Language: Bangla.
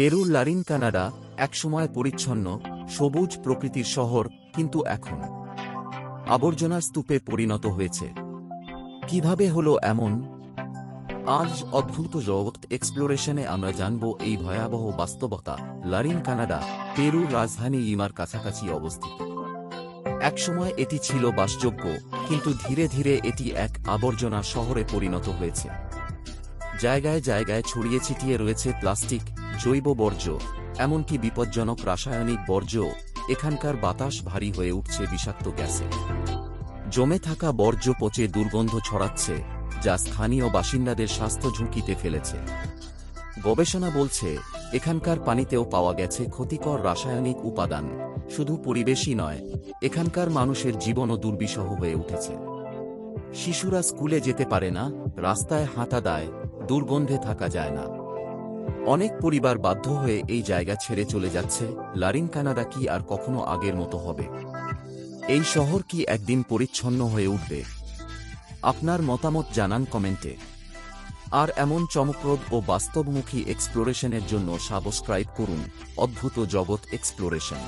পেরুর লারিন কানাডা একসময় পরিচ্ছন্ন, সবুজ প্রকৃতির শহর, কিন্তু এখন আবর্জনার স্তূপে পরিণত হয়েছে। কীভাবে হলো এমন? আজ অদ্ভুত জগৎ এক্সপ্লোরেশনে আমরা জানব এই ভয়াবহ বাস্তবতা, লারিন কানাডা, পেরুর রাজধানী ইমার কাছাকাছি অবস্থিত। একসময় এটি ছিল বাসযোগ্য, কিন্তু ধীরে ধীরে এটি এক আবর্জনা শহরে পরিণত হয়েছে। জায়গায় জায়গায় ছড়িয়ে ছিটিয়ে রয়েছে প্লাস্টিক জৈব বর্জ্য, এমনকি বিপজ্জনক রাসায়নিক বর্জ্য এখানকার বাতাস ভারী হয়ে উঠছে বিষাক্ত গ্যাসে। জমে থাকা বর্জ্য পচে দুর্গন্ধ ছড়াচ্ছে, যা স্থানীয় বাসিন্দাদের স্বাস্থ্য ঝুঁকিতে ফেলেছে। গবেষণা বলছে, এখানকার পানিতেও পাওয়া গেছে ক্ষতিকর রাসায়নিক উপাদান, শুধু পরিবেশই নয়, এখানকার মানুষের জীবনও দুর্বিষহ হয়ে উঠেছে। শিশুরা স্কুলে যেতে পারে না, রাস্তায় হাঁটা দেয়, দুর্গন্ধে থাকা যায় না। অনেক পরিবার বাধ্য হয়ে এই জায়গা ছেড়ে চলে যাচ্ছে, লারিং কানাডা কি আর কখনো আগের মতো হবে? এই শহর কি একদিন পরিচ্ছন্ন হয়ে উঠবে? আপনার মতামত জানান কমেন্টে। আর এমন চমকপ্রদ ও বাস্তবমুখী এক্সপ্লোরেশনের জন্য সাবস্ক্রাইব করুন, অদ্ভুত জগৎ এক্সপ্লোরেশন